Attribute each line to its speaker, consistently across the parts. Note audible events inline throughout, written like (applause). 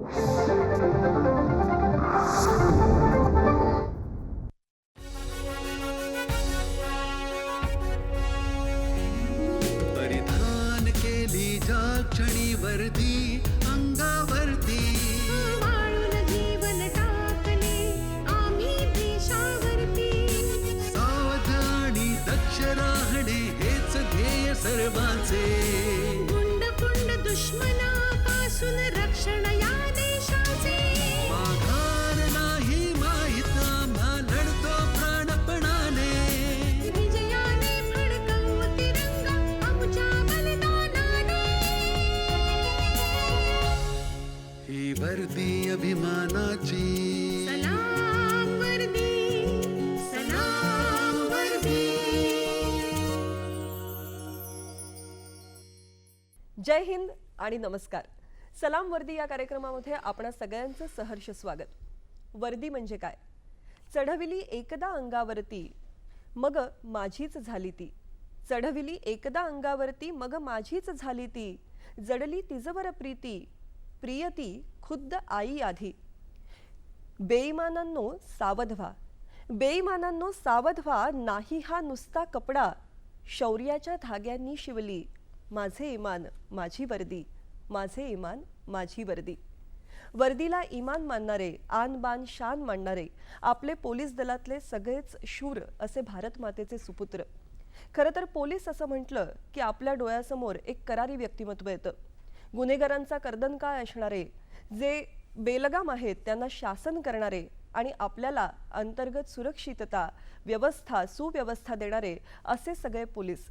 Speaker 1: Thank you. जय
Speaker 2: हिंद आणि नमस्कार. सलाम वर्दी या कार्यक्रमामध्ये आपणा सगळ्यांचं सहर्ष स्वागत. वर्दी म्हणजे काय? चढविली एकदा अंगावरती मग माझीच झाली ती. चढविली एकदा अंगावरती मग माझीच झाली ती. जडली तिजवर प्रीती प्रियती खुद्द आई आधी. बेईमानांनो सावध व्हा बेईमानांनो सावध व्हा नाही हा नुसता कपडा शौर्याच्या धाग्यांनी शिवली. माझे इमान माझी वर्दी माझे इमान माझी वर्दी. वर्दीला इमान मानणारे आन बान शान मानणारे आपले पोलीस दलातले सगळेच शूर असे भारत मातेचे सुपुत्र. खरं तर पोलीस असं म्हटलं की आपल्या डोळ्यासमोर एक करारी व्यक्तिमत्व येतं. गुन्हेगारांचा कर्दन काय असणारे जे बेलगाम आहेत त्यांना शासन करणारे आणि आपल्याला अंतर्गत सुरक्षितता व्यवस्था सुव्यवस्था देणारे असे सगळे पोलीस.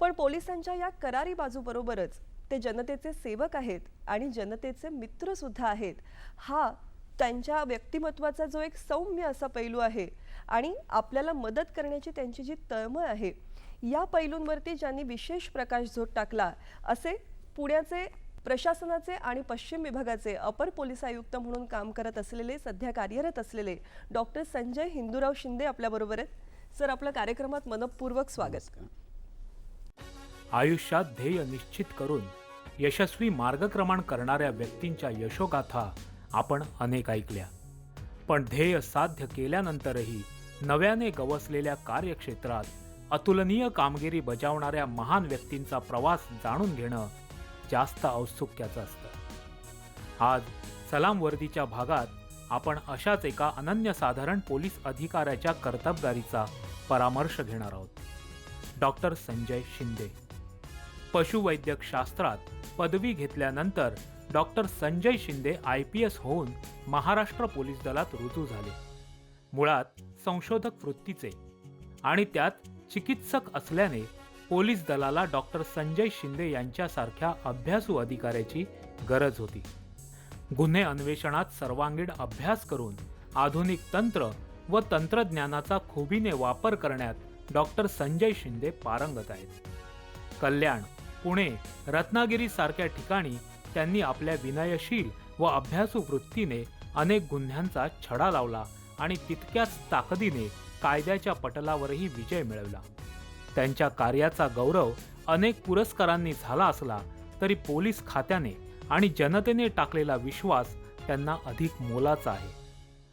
Speaker 2: पण पोलिसांच्या या करारी बाजूबरोबरच ते जनतेचे सेवक आहेत आणि जनतेचे मित्र सुद्धा आहेत. हा त्यांच्या व्यक्तिमत्वाचा जो एक सौम्य असा पैलू आहे आणि आपल्याला मदत करण्याची त्यांची जी तळमळ आहे या पैलूंवरती ज्यांनी विशेष प्रकाश झोत टाकला असे पुण्याचे प्रशासनाचे आणि पश्चिम विभागाचे अपर पोलीस आयुक्त म्हणून काम करत असलेले सध्या कार्यरत असलेले डॉक्टर संजय हिंदूराव शिंदे आपल्याबरोबर आहेत. सर आपल्या कार्यक्रमात मनपूर्वक स्वागत.
Speaker 3: आयुष्यात ध्येय निश्चित करून यशस्वी मार्गक्रमण करणाऱ्या व्यक्तींच्या यशोगाथा आपण अनेक ऐकल्या. पण ध्येय साध्य केल्यानंतरही नव्याने गवसलेल्या कार्यक्षेत्रात अतुलनीय कामगिरी बजावणाऱ्या महान व्यक्तींचा प्रवास जाणून घेणं जास्त औत्सुक्याचं असतं. आज सलाम वर्दीच्या भागात आपण अशाच एका अनन्यसाधारण पोलीस अधिकाऱ्याच्या कर्तबगारीचा परामर्श घेणार आहोत. डॉक्टर संजय शिंदे. पशुवैद्यक शास्त्रात पदवी घेतल्यानंतर doctor Sanjay Shinde I P S होऊन महाराष्ट्र पोलीस दलात रुजू झाले. मुळात संशोधक वृत्तीचे आणि त्यात चिकित्सक असल्याने पोलीस दलाला डॉक्टर संजय शिंदे यांच्यासारख्या अभ्यासू अधिकाऱ्याची गरज होती. गुन्हे अन्वेषणात सर्वांगीण अभ्यास करून आधुनिक तंत्र व तंत्रज्ञानाचा खुबीने वापर करण्यात डॉक्टर संजय शिंदे पारंगत आहेत. कल्याण पुणे रत्नागिरी सारख्या ठिकाणी त्यांनी आपल्या विनयशील व अभ्यासू वृत्तीने अनेक गुन्ह्यांचा छडा लावला आणि तितक्याच ताकदीने कायद्याच्या पटलावरही विजय मिळवला. त्यांच्या कार्याचा गौरव अनेक पुरस्कारांनी झाला असला तरी पोलीस खात्याने आणि जनतेने टाकलेला विश्वास त्यांना अधिक मोलाचा आहे.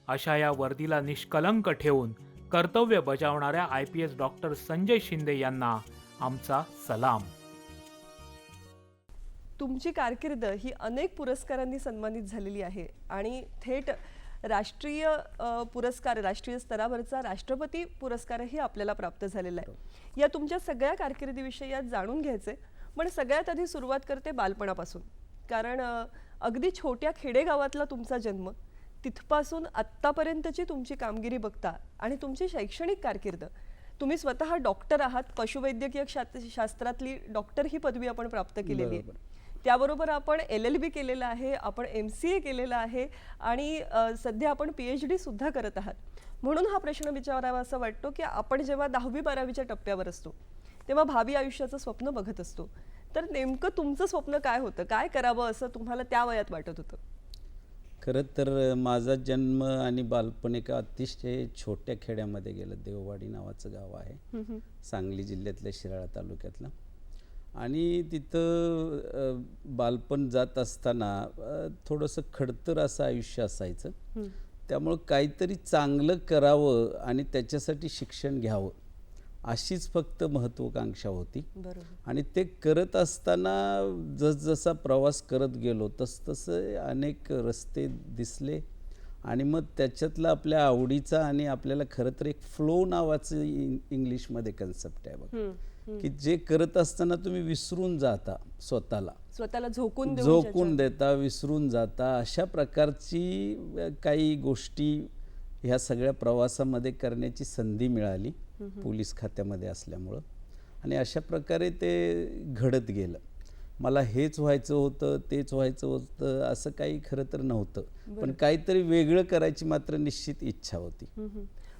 Speaker 3: अशा या वर्दीला निष्कलंक ठेवून कर्तव्य बजावणाऱ्या I P S doctor Sanjay Shinde यांना आमचा सलाम.
Speaker 2: तुमची कारकीर्द ही अनेक पुरस्कारांनी सन्मानित झालेली आहे. आणि थेट राष्ट्रीय पुरस्कार राष्ट्रीय स्तरावरचा राष्ट्रपती पुरस्कारही आपल्याला प्राप्त झालेला आहे. या तुमच्या सगळ्या कारकिर्दीविषयी यात जाणून घ्यायचे पण सगळ्यात आधी सुरुवात करते बालपणापासून. कारण अगदी छोट्या खेडेगावातला तुमचा जन्म तिथपासून आत्तापर्यंतची तुमची कामगिरी बघता आणि तुमची शैक्षणिक कारकीर्द. तुम्ही स्वतः डॉक्टर आहात पशुवैद्यकीय शास्त्रातली डॉक्टर ही पदवी आपण प्राप्त केलेली आहे. त्याबरोबर आपण एल एल बी केलेलं आहे आपण एम सी ए केलेलं आहे आणि सध्या आपण पी एच डी सुद्धा करत आहात. म्हणून हा प्रश्न विचारावा असं वाटतो की आपण जेव्हा दहावी बारावीच्या टप्प्यावर असतो तेव्हा भावी आयुष्याचं स्वप्न बघत असतो. तर नेमकं तुमचं स्वप्न काय होतं? काय करावं असं तुम्हाला त्या वयात वाटत होतं?
Speaker 4: खरं तर माझा जन्म आणि बालपण एका अतिशय छोट्या खेड्यामध्ये गेलं देववाडी नावाचं गाव आहे. सांगली जिल्ह्यातल्या शिराळा तालुक्यातलं. आणि तिथं बालपण जात असताना थोडंसं खडतर असं आयुष्य असायचं. त्यामुळं काहीतरी चांगलं करावं आणि त्याच्यासाठी शिक्षण घ्यावं अशीच फक्त महत्त्वाकांक्षा होती. आणि ते करत असताना जसजसा प्रवास करत गेलो तसतसे अनेक रस्ते दिसले. आणि मग त्याच्यातला आपल्या आवडीचा आणि आपल्याला खरं तर एक फ्लो नावाचं इंग्लिशमध्ये कन्सेप्ट आहे बघ. की जे करत असताना तुम्ही विसरून जाता स्वतःला.
Speaker 2: स्वतःला झोकून
Speaker 4: झोकून देता विसरून जाता अशा प्रकारची काही गोष्टी ह्या सगळ्या प्रवासामध्ये करण्याची संधी मिळाली पोलीस खात्यामध्ये असल्यामुळं. आणि अशा प्रकारे ते घडत गेलं. मला हेच व्हायचं होतं तेच व्हायचं होतं असं काही खरं तर नव्हतं. पण काहीतरी वेगळं करायची मात्र निश्चित इच्छा होती.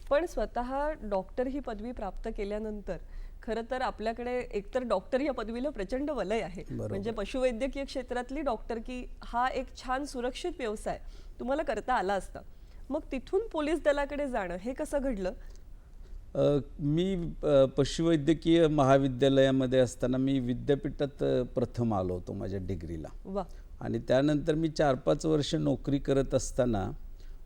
Speaker 2: पण स्वतः डॉक्टर ही पदवी प्राप्त केल्यानंतर खरं तर आपल्याकडे एकतर डॉक्टर या पदवीला प्रचंड वलय आहे. म्हणजे पशुवैद्यकीय क्षेत्रातली डॉक्टर की हा एक छान सुरक्षित व्यवसाय तुम्हाला करता आला असता. मग तिथून पोलीस दलाकडे जाणं हे कसं घडलं?
Speaker 4: मी पशुवैद्यकीय महाविद्यालयामध्ये असताना मी विद्यापीठात प्रथम आलो होतो माझ्या डिग्रीला.
Speaker 2: वा.
Speaker 4: आणि त्यानंतर मी चार पाच वर्ष नोकरी करत असताना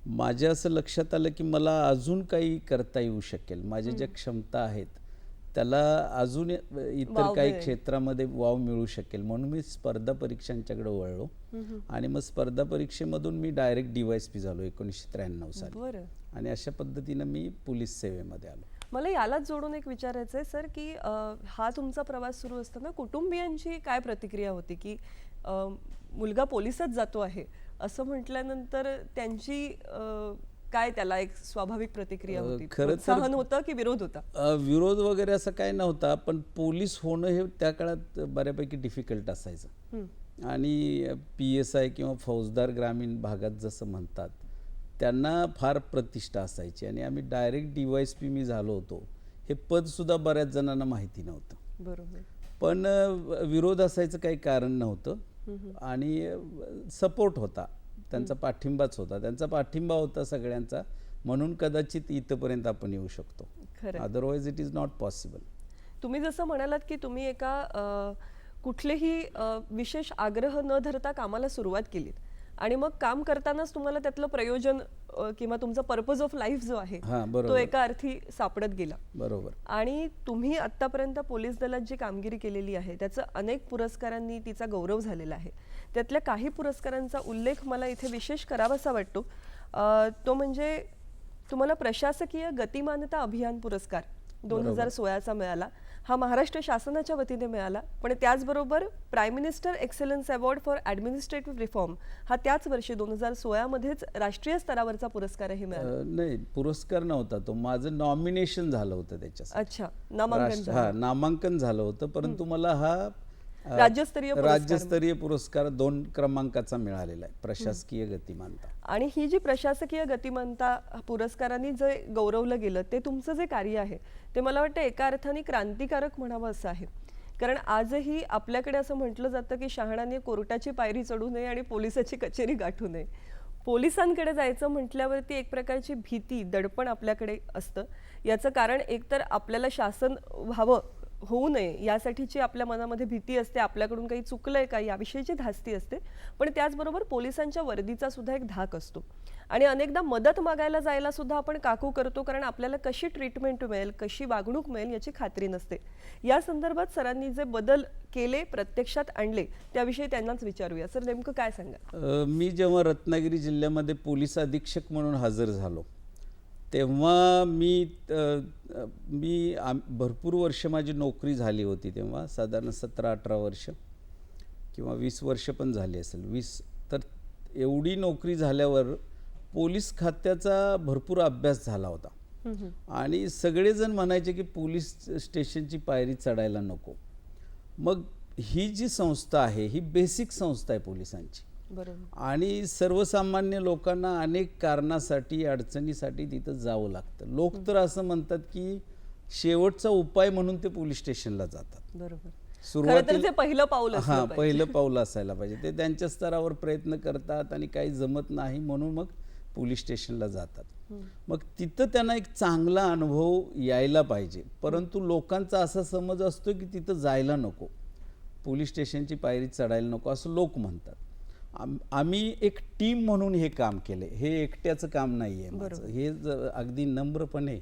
Speaker 4: माझ्या असं लक्षात आलं की मला अजून काही करता येऊ शकेल. माझ्या ज्या क्षमता आहेत त्याला अजून इतर काही. क्षेत्रामध्ये वाव मिळू शकेल म्हणून मी स्पर्धा परीक्षांच्याकडे वळलो. आणि मग स्पर्धा परीक्षेमधून मी डायरेक्ट डीवायस पी झालो एकोणीसशे त्र्याण्णव साली.
Speaker 2: बरं.
Speaker 4: आणि अशा पद्धतीनं मी पोलीस सेवेमध्ये आलो.
Speaker 2: मला यालाच जोडून एक विचारायचं आहे सर की हा तुमचा प्रवास सुरू असताना कुटुंबियांची काय प्रतिक्रिया होती की मुलगा पोलिसात जातो आहे असं म्हटल्यानंतर त्यांची काय त्याला एक स्वाभाविक प्रतिक्रिया होती?
Speaker 4: खरं
Speaker 2: होतं की विरोध होता?
Speaker 4: विरोध वगैरे असं काही नव्हता पण पोलीस होणं हे त्या काळात बऱ्यापैकी डिफिकल्ट असायचं. आणि पी एस आय किंवा फौजदार ग्रामीण भागात जसं म्हणतात त्यांना फार प्रतिष्ठा असायची. आणि आम्ही डायरेक्ट डी वाय पी मी झालो होतो. हे पदसुद्धा बऱ्याच जणांना माहिती नव्हतं.
Speaker 2: बरोबर.
Speaker 4: पण विरोध असायचं काही कारण नव्हतं. आणि सपोर्ट होता. त्यांचा पाठिंबाच होता. त्यांचा पाठिंबा होता सगळ्यांचा. म्हणून कदाचित इथंपर्यंत आपण येऊ शकतो. Otherwise it is not possible
Speaker 2: तुम्ही जसं म्हणालात की तुम्ही एका कुठलेही विशेष आग्रह न धरता कामाला सुरुवात केलीत. आणि मग काम करतानाच तुम्हाला त्यातलं प्रयोजन किंवा तुमचा पर्पज ऑफ लाईफ जो आहे तो. एका अर्थी सापडत गेला.
Speaker 4: बरोबर.
Speaker 2: आणि तुम्ही आतापर्यंत पोलीस दलात जी कामगिरी केलेली आहे त्याचं अनेक पुरस्कारांनी तिचा गौरव झालेला आहे. त्यातल्या काही पुरस्कारांचा उल्लेख मला इथे विशेष करावासा वाटतो. तो म्हणजे तुम्हाला प्रशासकीय गतिमानता अभियान पुरस्कार दोन हजार सोळाचा मिळाला. हा महाराष्ट्र शासनाच्या वतीने मिळाला. पण त्याचबरोबर prime minister excellence award for administrative reform हा त्याच वर्षी दोन हजार सोळामध्येच राष्ट्रीय स्तरावरचा पुरस्कारही मिळाला.
Speaker 4: नाही पुरस्कार नव्हता तो. माझं नॉमिनेशन झालं होतं त्याच्यासाठी.
Speaker 2: अच्छा नामांकन.
Speaker 4: हा नामांकन झालं होतं. परंतु मला हा
Speaker 2: राज्यस्तरीय पुरस्कार.
Speaker 4: राज्यस्तरीय पुरस्कार दोन क्रमांकाचा मिळालेला आहे प्रशासकीय गतिमानता.
Speaker 2: आणि ही जी प्रशासकीय गतिमानता पुरस्कारांनी जे गौरवलं गेलं ते तुमचं जे कार्य आहे ते मला वाटतं एका अर्थाने क्रांतिकारक म्हणावं असं आहे. कारण आजही आपल्याकडे असं म्हटलं जातं की शहाणाने कोर्टाची पायरी चढू नये आणि पोलिसाची कचेरी गाठू नये. पोलिसांकडे जायचं म्हटल्यावरती एक प्रकारची भीती दडपण आपल्याकडे असतं. याचं कारण एकतर आपल्याला शासन व्हावं होऊ नये. यासाठीची आपल्या मनामध्ये भीती असते आपल्याकडून काही चुकलंय का याविषयीची धास्ती असते. पण त्याचबरोबर पोलिसांच्या वर्दीचा सुद्धा एक धाक असतो. आणि अनेकदा मदत मागायला जायला सुद्धा आपण काकू करतो कारण आपल्याला कशी ट्रीटमेंट मिळेल कशी वागणूक मिळेल याची खात्री नसते. या संदर्भात सरांनी जे बदल केले प्रत्यक्षात आणले त्याविषयी त्यांनाच विचारूया. सर नेमकं काय सांगा
Speaker 4: मी जेव्हा रत्नागिरी जिल्ह्यामध्ये पोलीस अधीक्षक म्हणून हजर झालो तेव्हा मी मी आम- भरपूर वर्ष माझी नोकरी झाली होती तेव्हा साधारण सतरा अठरा वर्ष किंवा वीस वर्ष पण झाली असेल. वीस तर एवढी नोकरी झाल्यावर पोलीस खात्याचा भरपूर अभ्यास झाला होता. आणि सगळेजण म्हणायचे की पोलीस स्टेशनची पायरी चढायला नको. मग ही जी संस्था आहे ही बेसिक संस्था आहे पोलिसांची. आणि सर्वसामान्य लोकांना अनेक कारणासाठी अडचणीसाठी तिथं जावं लागतं. लोक तर असं म्हणतात की शेवटचा उपाय म्हणून ते पोलीस स्टेशनला जातात.
Speaker 2: बरोबर.
Speaker 4: सुरुवातीला
Speaker 2: ते पहिलं पाऊल
Speaker 4: हा. पहिलं पाऊल असायला पाहिजे. ते त्यांच्या स्तरावर प्रयत्न करतात आणि काही जमत नाही म्हणून मग पोलीस स्टेशनला जातात. मग तिथं त्यांना एक चांगला अनुभव यायला पाहिजे. परंतु लोकांचा असा समज असतो की तिथं जायला नको. पोलीस स्टेशनची पायरी चढायला नको असं लोक म्हणतात. आम आम्ही एक टीम म्हणून हे काम केले. हे एकट्याचं काम नाही आहे माझं हे अगदी नम्रपणे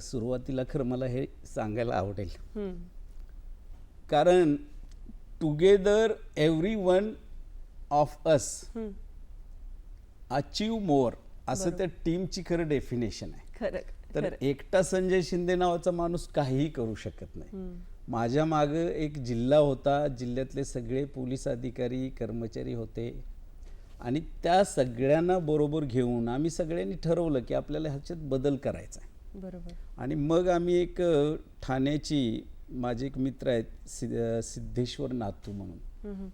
Speaker 4: सुरुवातीला खरं मला हे सांगायला आवडेल. कारण together every one of us. Achieve more असं त्या टीमची खरं डेफिनेशन आहे.
Speaker 2: खरं
Speaker 4: तर एकटा संजय शिंदे नावाचा माणूस काहीही करू शकत नाही. माझ्या मागं एक जिल्हा होता. जिल्ह्यातले सगळे पोलीस अधिकारी कर्मचारी होते. आणि त्या सगळ्यांना बरोबर घेऊन आम्ही सगळ्यांनी ठरवलं की आपल्याला ह्याच्यात बदल करायचा आहे.
Speaker 2: बरोबर.
Speaker 4: आणि मग आम्ही एक ठाण्याची माझे एक मित्र आहेत सि सिद्धेश्वर नाथू म्हणून.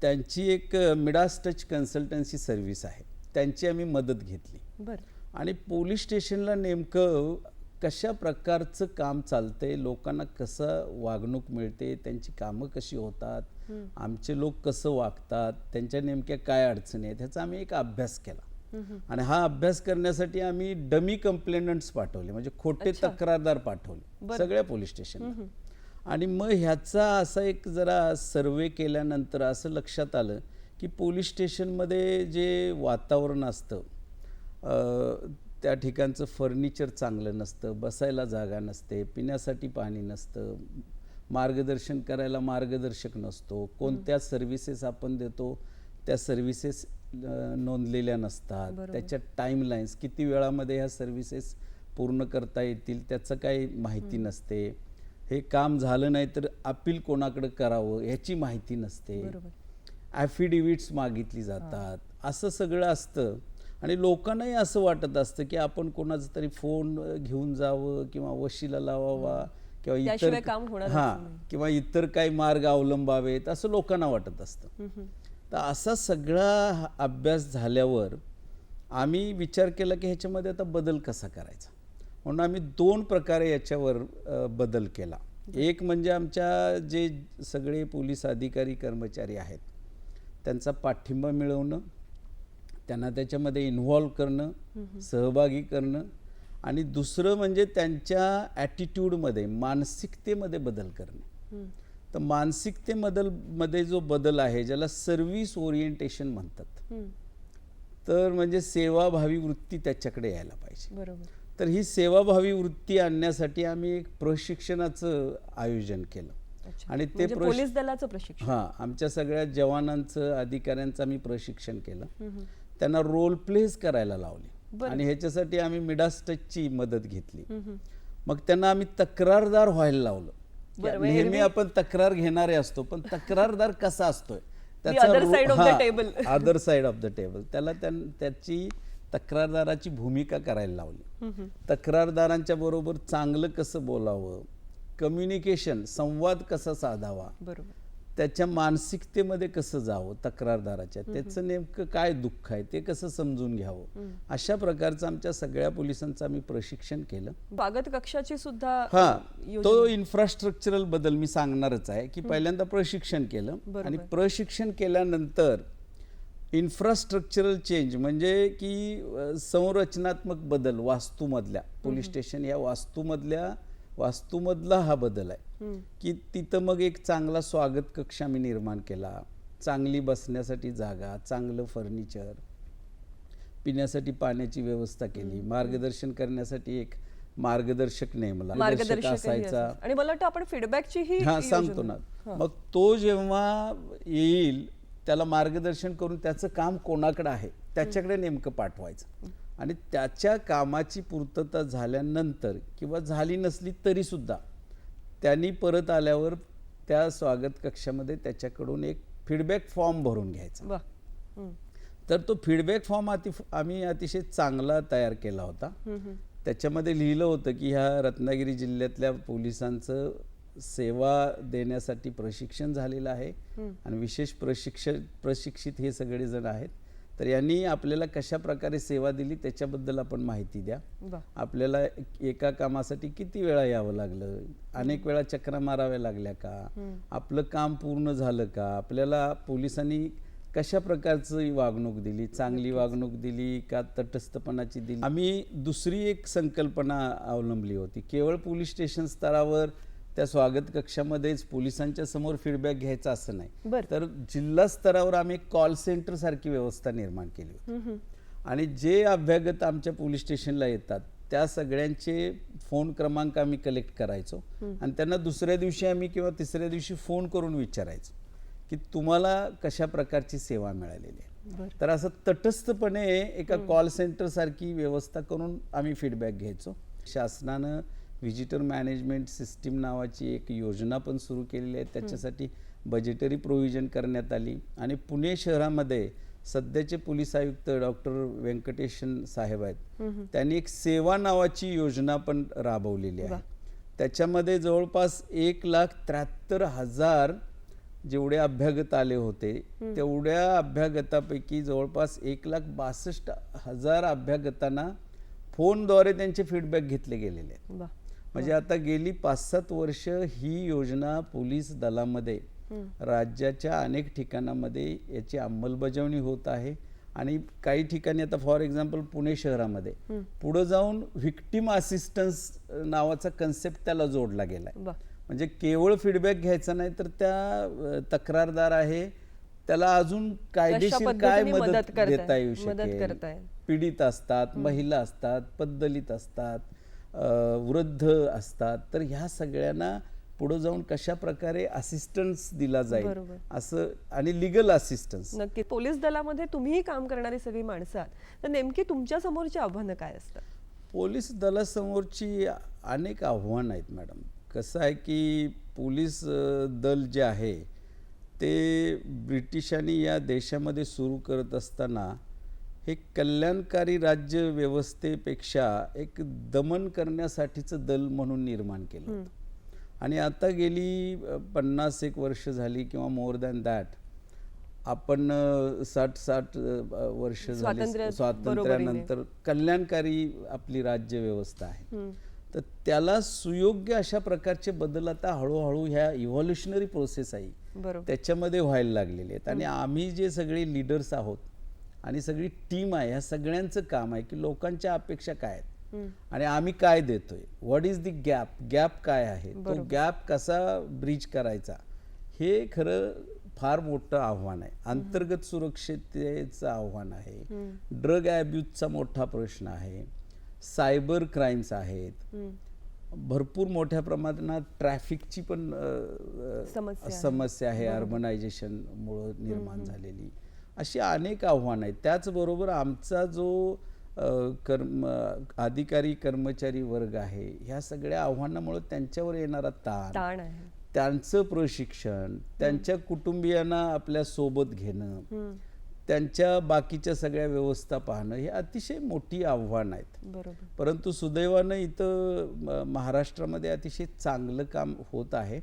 Speaker 4: त्यांची एक मिडास टच कन्सल्टन्सी सर्व्हिस आहे. त्यांची आम्ही मदत घेतली. आणि पोलीस स्टेशनला नेमकं कशा प्रकारचं काम चालतंय लोकांना कसं वागणूक मिळते त्यांची कामं कशी होतात आमचे लोक कसं वागतात त्यांच्या नेमक्या काय अडचणी आहेत ह्याचा आम्ही एक अभ्यास केला. आणि हा अभ्यास करण्यासाठी आम्ही डमी कंप्लेनंट्स पाठवले म्हणजे खोटे तक्रारदार पाठवले सगळ्या पोलीस स्टेशनला. आणि मग ह्याचा असा एक जरा सर्वे केल्यानंतर असं लक्षात आलं की पोलीस स्टेशनमध्ये जे वातावरण असतं त्या ठिकाणचं फर्निचर चांगलं नसतं बसायला जागा नसते पिण्यासाठी पाणी नसतं मार्गदर्शन करायला मार्गदर्शक नसतो कोणत्या सर्व्हिसेस आपण देतो त्या सर्व्हिसेस नोंदलेल्या नसतात. त्याच्या टाईमलाईन्स किती वेळामध्ये ह्या सर्व्हिसेस पूर्ण करता येतील त्याचं काही माहिती नसते. हे काम झालं नाही तर अपील कोणाकडे करावं ह्याची माहिती नसते. ॲफिडेविट्स मागितली जातात. असं सगळं असतं. आणि लोकांनाही असं वाटत असतं की आपण कोणाचा तरी फोन घेऊन जावं किंवा वशीला लावावा किंवा इतर हां किंवा इतर काही मार्ग अवलंबावेत असं लोकांना वाटत असतं. तर असा सगळा अभ्यास झाल्यावर आम्ही विचार केला की ह्याच्यामध्ये आता बदल कसा करायचा? म्हणून आम्ही दोन प्रकारे याच्यावर बदल केला. एक म्हणजे आमच्या जे सगळे पोलीस अधिकारी कर्मचारी आहेत त्यांचा पाठिंबा मिळवणं त्यांना त्याच्यामध्ये इन्व्हॉल्व करणं सहभागी करणं आणि दुसरं म्हणजे त्यांच्या ॲटिट्यूडमध्ये मानसिकतेमध्ये बदल करणे. तर मानसिकतेबद्दलमध्ये जो बदल आहे ज्याला सर्व्हिस ओरिएंटेशन म्हणतात. तर म्हणजे सेवाभावी वृत्ती त्याच्याकडे यायला पाहिजे.
Speaker 2: बरोबर.
Speaker 4: तर ही सेवाभावी वृत्ती आणण्यासाठी आम्ही एक प्रशिक्षणाचं आयोजन केलं. आणि ते
Speaker 2: म्हणजे पोलीस दलाचं प्रशिक्षण.
Speaker 4: हां आमच्या सगळ्या जवानांचं अधिकाऱ्यांचं आम्ही प्रशिक्षण केलं. त्यांना रोल प्लेस करायला लावले. आणि ह्याच्यासाठी आम्ही मिडास टचची मदत घेतली. मग त्यांना आम्ही तक्रारदार व्हायला लावलं. नेहमी आपण तक्रार घेणारे असतो पण तक्रारदार कसा असतोय? (laughs)
Speaker 2: Table.
Speaker 4: Other side of the table त्याला त्यां- त्याची तक्रारदाराची भूमिका करायला लावली. तक्रारदारांच्या बरोबर चांगलं कसं बोलावं? कम्युनिकेशन संवाद कसा साधावा?
Speaker 2: बरोबर.
Speaker 4: त्याच्या मानसिकतेमध्ये कसं जावं तक्रारदाराच्या? त्याचं नेमकं काय दुःख आहे? ते कसं समजून घ्यावं? अशा प्रकारचं आमच्या सगळ्या पोलिसांचं आम्ही प्रशिक्षण केलं.
Speaker 2: स्वागत कक्षाची सुद्धा
Speaker 4: हा तो इन्फ्रास्ट्रक्चरल बदल मी सांगणारच आहे की पहिल्यांदा प्रशिक्षण केलं. आणि प्रशिक्षण केल्यानंतर इन्फ्रास्ट्रक्चरल चेंज म्हणजे की संरचनात्मक बदल वास्तूमधल्या पोलीस स्टेशन या वास्तूमधल्या वास्तूमधला हा बदल आहे. की तिथं मग एक चांगला स्वागत कक्ष आम्ही निर्माण केला. चांगली बसण्यासाठी जागा चांगलं फर्निचर पिण्यासाठी पाण्याची व्यवस्था केली. मार्गदर्शन करण्यासाठी एक मार्गदर्शक नेमला.
Speaker 2: मार्गदर्शक
Speaker 4: असायचा.
Speaker 2: आणि मला वाटतं आपण फीडबॅकची ही
Speaker 4: हा सांगतो ना. मग तो जेव्हा येईल त्याला मार्गदर्शन करून त्याचं काम कोणाकडे आहे त्याच्याकडे नेमकं पाठवायचं. आणि त्याच्या कामाची पूर्तता झाल्यानंतर किंवा झाली नसली तरी सुद्धा त्यांनी परत आल्यावर त्या स्वागत कक्षामध्ये त्याच्याकडून एक फीडबॅक फॉर्म भरून घ्यायचा. तर तो फीडबॅक फॉर्म अति आम्ही अतिशय चांगला तयार केला होता. त्याच्यामध्ये लिहिलं होतं की ह्या रत्नागिरी जिल्ह्यातल्या पोलिसांचं सेवा देण्यासाठी प्रशिक्षण झालेलं आहे. आणि विशेष प्रशिक्षण प्रशिक्षित हे सगळेजण आहेत. तर यांनी आपल्याला कशा प्रकारे सेवा दिली त्याच्याबद्दल आपण माहिती द्या. आपल्याला एक- एका कामासाठी किती वेळा यावं लागलं? अनेक वेळा चक्रा माराव्या लागल्या का? आपलं काम पूर्ण झालं का? आपल्याला पोलिसांनी कशा प्रकारची वागणूक दिली? चांगली वागणूक दिली का तटस्थपणाची दिली? आम्ही दुसरी एक संकल्पना अवलंबली होती. केवळ पोलीस स्टेशन स्तरावर त्या स्वागत कक्षामध्येच पोलिसांच्या समोर फीडबॅक घ्यायचा असं नाही. तर जिल्हा स्तरावर आम्ही कॉल सेंटर सारखी व्यवस्था निर्माण केली होती. आणि जे अभ्यागत आमच्या पोलीस स्टेशनला येतात त्या सगळ्यांचे फोन क्रमांक आम्ही कलेक्ट करायचो. आणि त्यांना दुसऱ्या दिवशी आम्ही किंवा तिसऱ्या दिवशी फोन करून विचारायचो की तुम्हाला कशा प्रकारची सेवा मिळालेली आहे. तर असं तटस्थपणे एका कॉल सेंटर सारखी व्यवस्था करून आम्ही फीडबॅक घ्यायचो. शासनानं व्हिजिटर मॅनेजमेंट सिस्टीम नावाची एक योजना पण सुरू केलेली आहे. त्याच्यासाठी बजेटरी प्रोव्हिजन करण्यात आली. आणि पुणे शहरामध्ये सध्याचे पोलीस आयुक्त डॉक्टर व्यंकटेशन साहेब आहेत. त्यांनी एक सेवा नावाची योजना पण राबवलेली आहे. त्याच्यामध्ये जवळपास एक लाख त्र्याहत्तर हजार जेवढे अभ्यागत आले होते तेवढ्या अभ्यागतापैकी जवळपास एक लाख बासष्ट हजार अभ्यागतांना फोनद्वारे त्यांचे फीडबॅक घेतले गेलेले आहेत. म्हणजे आता गेली पाच सात वर्ष ही योजना पोलीस दलामध्ये राज्याच्या अनेक ठिकाणामध्ये याची अंमलबजावणी होत आहे. आणि काही ठिकाणी आता फॉर एक्झाम्पल पुणे शहरामध्ये पुढे जाऊन व्हिक्टिम असिस्टन्स नावाचा कन्सेप्ट त्याला जोडला गेलाय. म्हणजे केवळ फीडबॅक घ्यायचा नाही तर त्या तक्रारदार आहे त्याला अजून कायदेशीर काय
Speaker 2: मदत?
Speaker 4: देता येऊ शकेल?
Speaker 2: करताय.
Speaker 4: पीडित असतात महिला असतात पद्दलित असतात वृद्ध असतात तर ह्या सगळ्यांना पुढे जाऊन कशा प्रकारे असिस्टन्स दिला जाईल. असं आणि लिगल असिस्टन्स
Speaker 2: नक्की पोलीस दलामध्ये तुम्हीही काम करणारी सगळी माणसं आहात. तर नेमकी तुमच्या समोरची आव्हानं काय असतात?
Speaker 4: पोलीस दलासमोरची अनेक आव्हानं आहेत मॅडम. कसं आहे की पोलीस दल जे आहे ते ब्रिटिशांनी या देशामध्ये सुरू करत असताना हे कल्याणकारी राज्य व्यवस्थेपेक्षा एक दमन करण्यासाठीचं दल म्हणून निर्माण केलं होतं. आणि आता गेली पन्नास एक वर्ष झाली किंवा मोर दॅन दॅट आपण साठ साठ वर्ष झाली
Speaker 2: स्वातंत्र्य-
Speaker 4: स्वातंत्र्यानंतर कल्याणकारी आपली राज्य व्यवस्था आहे. तर त्याला सुयोग्य अशा प्रकारचे बदल आता हळूहळू ह्या इव्हॉल्युशनरी प्रोसेस आहे त्याच्यामध्ये व्हायला लागलेले आहेत. आणि आम्ही जे सगळे लीडर्स आहोत आणि सगळी टीम आहे ह्या सगळ्यांचं काम आहे की लोकांच्या अपेक्षा काय आहेत? आणि आम्ही काय देतोय? What is the gap gap काय आहे? तो गॅप कसा ब्रिज करायचा? हे खरं फार मोठं आव्हान आहे. अंतर्गत सुरक्षिततेचं आव्हान आहे. ड्रग ॲब्यूजचा मोठा प्रश्न आहे. सायबर क्राईम्स आहेत. भरपूर मोठ्या प्रमाणात ट्रॅफिकची पण
Speaker 2: समस्या आहे.
Speaker 4: समस्या आहे. अर्बनायझेशन मुळे निर्माण झालेली. अशी अनेक आव्हानं आहेत. त्याचबरोबर आमचा जो कर्म अधिकारी कर्मचारी वर्ग आहे ह्या सगळ्या आव्हानामुळे त्यांच्यावर येणारा ताण त्यांचं प्रशिक्षण त्यांच्या कुटुंबियांना आपल्यासोबत घेणं त्यांच्या बाकीच्या सगळ्या व्यवस्था पाहणं हे अतिशय मोठी आव्हान आहेत.
Speaker 2: बरोबर.
Speaker 4: परंतु सुदैवानं इथं महाराष्ट्रामध्ये अतिशय चांगलं काम होत आहे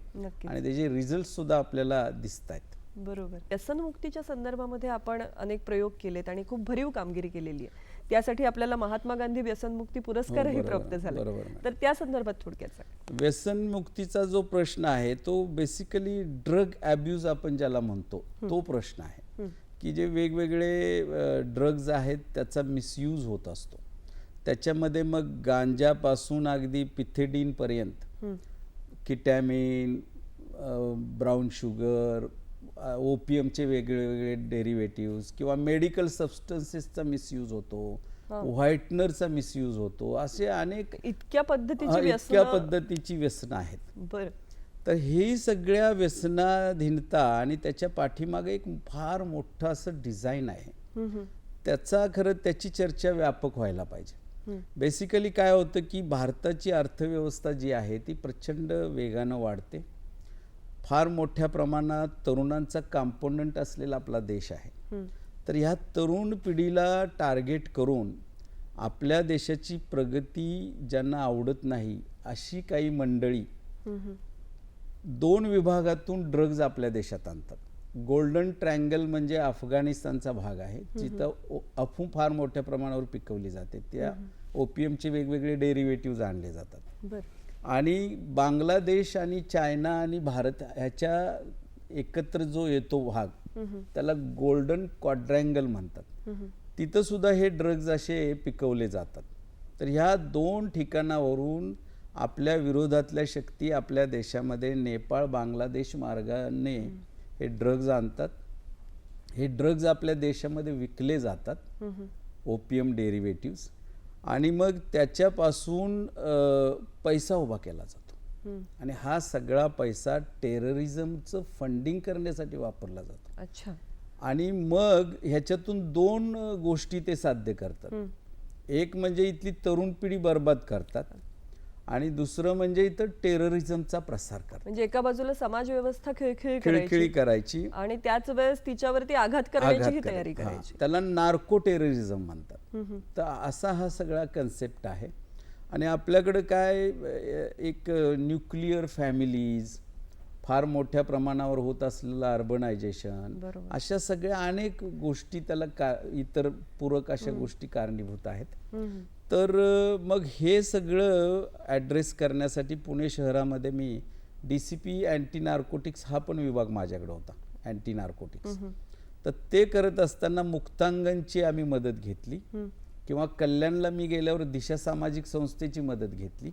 Speaker 4: आणि त्याचे रिझल्ट सुद्धा आपल्याला दिसत आहेत
Speaker 2: बरोबर. व्यसनमुक्तीच्या संदर्भामध्ये आपण अनेक प्रयोग केलेत आणि खूप भरीव कामगिरी केलेली आहे. त्यासाठी आपल्याला महात्मा गांधी व्यसनमुक्ती पुरस्कारही
Speaker 4: हो,
Speaker 2: प्राप्त झाला. तर त्या संदर्भात थोडक्यात.
Speaker 4: व्यसनमुक्तीचा जो प्रश्न आहे तो बेसिकली ड्रग ॲब्यूज आपण ज्याला म्हणतो तो प्रश्न आहे. की जे वेगवेगळे ड्रग्ज आहेत त्याचा मिसयूज होत असतो. त्याच्यामध्ये मग गांजापासून अगदी पिथेडीनपर्यंत किटॅमिन ब्राऊन शुगर ओपीएमचे वेगळे वेगळे डेरिव्हेटिव्स किंवा मेडिकल सबस्टन्सेसचा मिसयूज होतो व्हाईटनरचा मिसयूज होतो असे अनेक
Speaker 2: इतक्या पद्धतीची
Speaker 4: इतक्या पद्धतीची व्यसनं आहेत.
Speaker 2: बर.
Speaker 4: तर ही सगळ्या व्यसनाधीनता आणि त्याच्या पाठीमागे एक फार मोठं असं डिझाईन आहे. त्याचा खरं त्याची चर्चा व्यापक व्हायला पाहिजे. बेसिकली काय होतं की भारताची अर्थव्यवस्था जी आहे ती प्रचंड वेगानं वाढते. फार मोठ्या प्रमाणात तरुणांचा काम्पोनंट असलेला आपला देश आहे. तर ह्या तरुण पिढीला टार्गेट करून आपल्या देशाची प्रगती ज्यांना आवडत नाही अशी काही मंडळी दोन विभागातून ड्रग्ज आपल्या देशात आणतात. गोल्डन ट्रँगल म्हणजे अफगाणिस्तानचा भाग आहे. जिथं अफू फार मोठ्या प्रमाणावर पिकवली जाते. त्या ओपीएमचे वेगवेगळे डेरिव्हेटिव्ह आणले जातात.
Speaker 2: बर.
Speaker 4: आणि बांगलादेश आणि चायना आणि भारत ह्याच्या एकत्र जो येतो भाग त्याला गोल्डन क्वाड्रँगल म्हणतात. तिथं सुद्धा हे ड्रग्ज असे पिकवले जातात. तर ह्या दोन ठिकाणावरून आपल्या विरोधातल्या शक्ती आपल्या देशामध्ये नेपाळ बांगलादेश मार्गाने हे ड्रग्ज आणतात. हे ड्रग्ज आपल्या देशामध्ये विकले जातात. ओपियम डेरिव्हेटिव्स आणि मग त्याच्यापासून पैसा उभा केला जातो. आणि हा सगळा पैसा टेररिझमचं फंडिंग करण्यासाठी वापरला जातो.
Speaker 2: अच्छा.
Speaker 4: आणि मग ह्याच्यातून दोन गोष्टी ते साध्य करतात. एक म्हणजे इथली तरुण पिढी बर्बाद करतात. आणि दुसरं म्हणजे इथं टेररिझमचा प्रसार करतात.
Speaker 2: म्हणजे एका बाजूला समाज व्यवस्था खिळखिळी
Speaker 4: खिळखिळी
Speaker 2: करायची
Speaker 4: करायची.
Speaker 2: आणि त्याच वेळेस तिच्यावरती आघात करण्याची
Speaker 4: आघात
Speaker 2: तयारी
Speaker 4: करा- हा,
Speaker 2: करायची.
Speaker 4: त्याला नार्को टेररिझम म्हणतात. तर असा हा सगळा कन्सेप्ट आहे. आणि आपल्याकडे काय अ, एक न्यूक्लिअर फॅमिलीज फार मोठ्या प्रमाणावर होत असलेलं अर्बनायझेशन
Speaker 2: बरोबर.
Speaker 4: अशा सगळ्या अनेक गोष्टी त्याला का इतर पूरक अशा गोष्टी कारणीभूत आहेत. तर मग हे सगळं ॲड्रेस करण्यासाठी पुणे शहरामध्ये मी D C P anti narcotics हा पण विभाग माझ्याकडे होता अँटी नार्कोटिक्स तर ते करत असताना मुक्तांगणची आम्ही मदत घेतली किंवा कल्याणला मी गेल्यावर दिशा सामाजिक संस्थेची मदत घेतली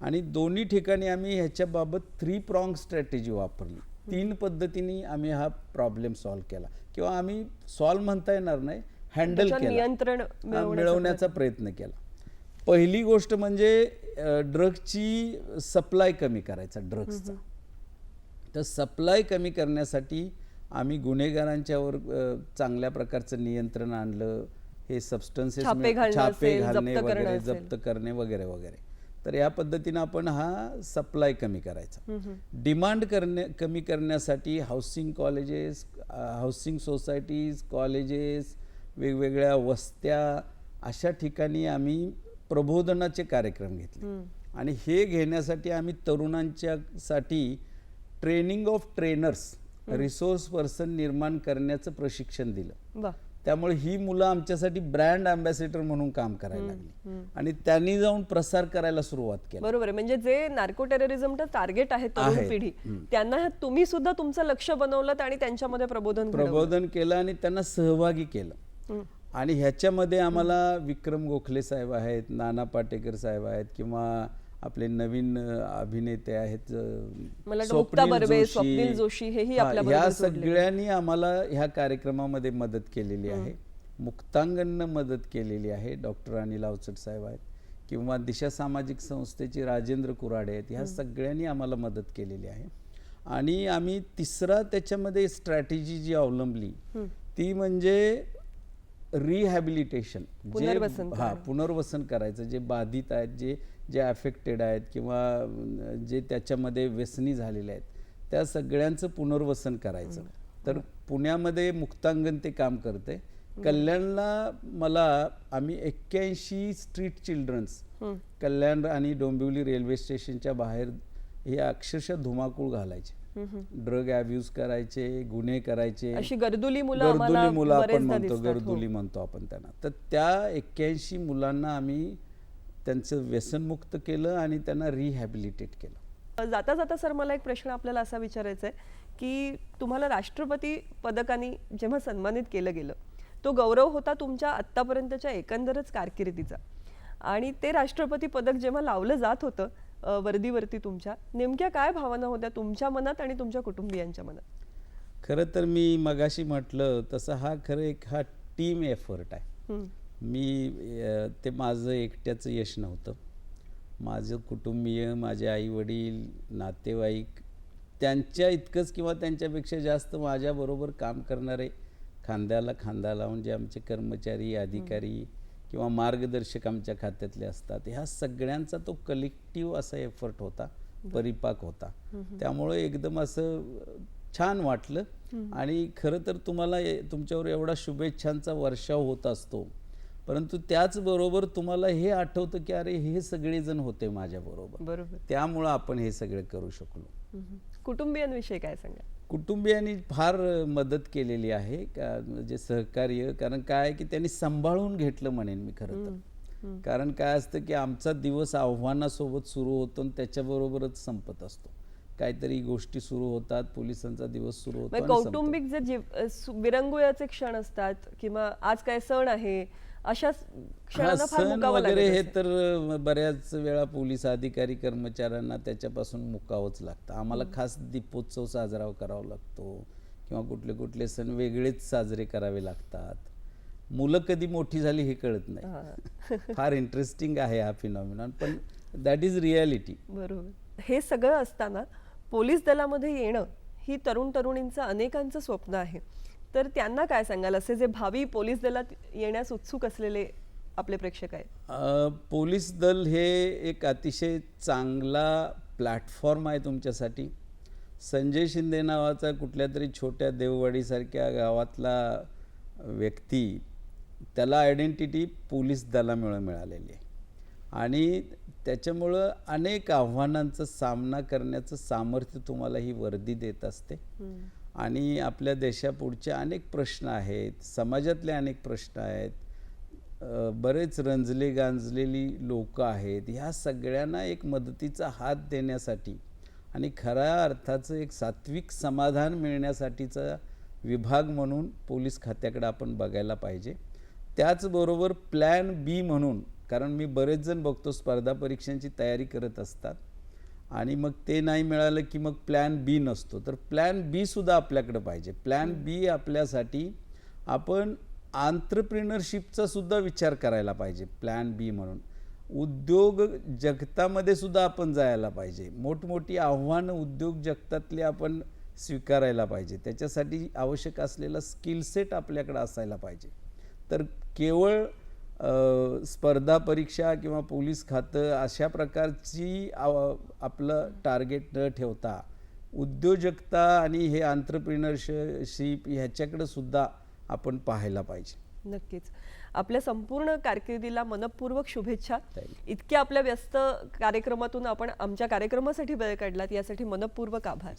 Speaker 4: आणि दोन्ही ठिकाणी आम्ही ह्याच्याबाबत थ्री प्रॉंग स्ट्रॅटेजी वापरली. तीन पद्धतीने आम्ही हा प्रॉब्लेम सॉल्व्ह केला किंवा आम्ही सॉल्व्ह म्हणता येणार नाही हँडल केला.
Speaker 2: मिळवण्याचा
Speaker 4: प्रयत्न केला. पहिली गोष्ट म्हणजे ड्रगची सप्लाय कमी करायचा ड्रग्सचा. तर सप्लाय कमी करण्यासाठी आम्ही गुन्हेगारांच्यावर चांगल्या प्रकारचं नियंत्रण आणलं हे सबस्टन्सेस
Speaker 2: छापे घालणं
Speaker 4: वगैरे. जप्त करणे वगैरे वगैरे. तर या पद्धतीनं आपण हा सप्लाय कमी करायचा. डिमांड करणे कमी करण्यासाठी housing colleges housing societies colleges वेगवेगळ्या वस्त्या अशा ठिकाणी आम्ही प्रबोधनाचे कार्यक्रम घेतले. आणि हे घेण्यासाठी आम्ही तरुणांच्यासाठी training of trainers resource person निर्माण करण्याचं प्रशिक्षण दिलं. त्यामुळे ही मुलं आमच्यासाठी ब्रँड अँबॅसेडर म्हणून काम करायला लागली. आणि त्यांनी जाऊन प्रसार करायला सुरुवात केली.
Speaker 2: बरोबर म्हणजे जे नार्को टेररिझमचं टार्गेट आहे तरुण. पिढी त्यांना तुम्ही सुद्धा तुमचं लक्ष बनवलं आणि त्यांच्यामध्ये प्रबोधन.
Speaker 4: प्रबोधन केलं आणि त्यांना सहभागी केलं. आणि ह्याच्यामध्ये आम्हाला विक्रम गोखले साहेब आहेत नाना पाटेकर साहेब आहेत किंवा आपले नवीन अभिनेते आहेत स्वप्नील जोशी.
Speaker 2: हेही
Speaker 4: ह्या. सगळ्यांनी आम्हाला ह्या कार्यक्रमामध्ये मदत केलेली आहे. मुक्तांगणनं मदत केलेली आहे डॉक्टर अनिल अवचट साहेब आहेत किंवा दिशा सामाजिक संस्थेचे राजेंद्र कुराडे आहेत ह्या सगळ्यांनी आम्हाला मदत केलेली आहे. आणि आम्ही तिसरा त्याच्यामध्ये स्ट्रॅटेजी जी अवलंबली ती म्हणजे रिहॅबिलिटेशन
Speaker 2: पुनर्वसन
Speaker 4: हा पुनर्वसन करायचं जे बाधित आहेत जे जे अफेक्टेड आहेत किंवा जे त्याच्यामध्ये व्यसनी झालेले आहेत त्या सगळ्यांचं पुनर्वसन करायचं. तर पुण्यामध्ये मुक्तांगण ते काम करते कल्याणला मला आम्ही एक्क्याऐंशी स्ट्रीट चिल्ड्रन्स कल्याण आणि डोंबिवली रेल्वे स्टेशनच्या बाहेर हे अक्षरशः धुमाकूळ घालायचे. ड्रग अब्यूज करायचे गुन्हे करायचे.
Speaker 2: अशी गर्दुली मुलं
Speaker 4: गर्दुली मुलं आपण म्हणतो
Speaker 2: हो.
Speaker 4: गर्दुली म्हणतो आपण त्यांना. तर त्या एक्क्याऐंशी मुलांना आम्ही त्यांचं व्यसनमुक्त केलं आणि त्यांना रिहॅबिलिटेट केलं.
Speaker 2: जाता जाता सर मला एक प्रश्न आपल्याला असा विचारायचा आहे की तुम्हाला राष्ट्रपती पदकाने जेव्हा सन्मानित केलं गेलं तो गौरव होता तुमच्या आत्तापर्यंतच्या एकंदरच कारकिर्दीचा. आणि ते राष्ट्रपती पदक जेव्हा लावलं जात होतं वर्दीवरती तुमच्या. नेमक्या काय भावना होत्या तुमच्या मनात आणि तुमच्या कुटुंबियांच्या मनात?
Speaker 4: खरं तर मी मगाशी म्हटलं तसं हा खरं एक हा टीम एफर्ट आहे. मी ते माझं एकट्याचं यश नव्हतं. माझं कुटुंबीय माझे आई वडील नातेवाईक त्यांच्या इतकंच किंवा त्यांच्यापेक्षा जास्त माझ्याबरोबर काम करणारे खांद्याला खांदा लावून जे आमचे कर्मचारी अधिकारी किंवा मार्गदर्शक आमच्या खात्यातले असतात. ह्या सगळ्यांचा तो कलेक्टिव्ह असा एफर्ट होता परिपाक होता. त्यामुळं एकदम असं छान वाटलं. आणि खरं तर तुम्हाला तुमच्यावर एवढा शुभेच्छांचा वर्षाव होत असतो. परंतु त्याचबरोबर तुम्हाला हे आठवतं की अरे हे सगळेजण होते माझ्याबरोबर.
Speaker 2: बरोबर.
Speaker 4: त्यामुळं आपण हे सगळे करू शकलो.
Speaker 2: कुटुंबियांविषयी काय सांगा
Speaker 4: कुटुंबियांनी फार मदत केलेली आहे का म्हणजे सहकार्य कारण काय की त्यांनी सांभाळून घेतलं म्हणेन मी खरं तर. कारण काय असतं की आमचा दिवस आव्हानासोबत सुरू होतो आणि त्याच्याबरोबरच संपत असतो. काहीतरी गोष्टी सुरू होतात पोलिसांचा दिवस सुरू होतो.
Speaker 2: कौटुंबिक जे विरंगुळ्याचे क्षण असतात किंवा आज काय सण आहे अशा फार
Speaker 4: सण
Speaker 2: मुकावं
Speaker 4: वगैरे
Speaker 2: लागत
Speaker 4: हे
Speaker 2: असेल.
Speaker 4: तर बऱ्याच वेळा पोलीस अधिकारी कर्मचाऱ्यांना त्याच्यापासून मुकावंच लागतं. आम्हाला खास दीपोत्सव साजरा करावा लागतो किंवा कुठले कुठले सण वेगळेच साजरे करावे लागतात. मुलं कधी मोठी झाली हे कळत नाही. (laughs) फार इंटरेस्टिंग आहे हा फिनॉमिनॉन पण दॅट इज रियालिटी
Speaker 2: बरोबर. हे सगळं असताना पोलीस दलामध्ये येणं ही तरुण तरुणींचं अनेकांचं स्वप्न आहे. तर त्यांना काय सांगाल? असे जे भावी पोलीस दलात येण्यास उत्सुक असलेले आपले प्रेक्षक आहेत.
Speaker 4: पोलीस दल हे एक अतिशय चांगला प्लॅटफॉर्म आहे तुमच्यासाठी. संजय शिंदे नावाचा कुठल्या तरी छोट्या देववाडीसारख्या गावातला व्यक्ती त्याला आयडेंटिटी पोलीस दलामुळे मिळालेली आहे. आणि त्याच्यामुळं अनेक आव्हानांचा सामना करण्याचं सामर्थ्य तुम्हाला ही वर्दी देत असते. आणि आपल्या देशापुढचे अनेक प्रश्न आहेत समाजातले अनेक प्रश्न आहेत. बरेच रंजले गांजलेली लोकं आहेत. ह्या सगळ्यांना एक मदतीचा हात देण्यासाठी आणि खऱ्या अर्थाचं एक सात्विक समाधान मिळण्यासाठीचा विभाग म्हणून पोलीस खात्याकडे आपण बघायला पाहिजे. त्याचबरोबर प्लॅन बी म्हणून कारण मी बरेच जण बघतो स्पर्धा परीक्षांची तयारी करत असतात. आणि मग ते नाही मिळालं की मग प्लॅन बी नसतो. तर प्लॅन बी सुद्धा आपल्याकडे पाहिजे. प्लॅन बी आपल्यासाठी आपण आंतरप्रिनरशिपचा सुद्धा विचार करायला पाहिजे प्लॅन बी म्हणून. उद्योग जगतामध्ये सुद्धा आपण जायला पाहिजे. मोठमोठी आव्हानं उद्योग जगतातली आपण स्वीकारायला पाहिजे. त्याच्यासाठी आवश्यक असलेला स्किल सेट आपल्याकडे असायला पाहिजे. तर केवळ स्पर्धा परीक्षा किंवा पोलीस खातं अशा प्रकारची आपलं टार्गेट न ठेवता उद्योजकता आणि हे आंतरप्रिनरशिप ह्याच्याकडे सुद्धा आपण पाहायला पाहिजे.
Speaker 2: नक्कीच. आपल्या संपूर्ण कारकिर्दीला मनपूर्वक शुभेच्छा. इतक्या आपल्या व्यस्त कार्यक्रमातून आपण आमच्या कार्यक्रमासाठी वेळ काढलात यासाठी मनपूर्वक आभार.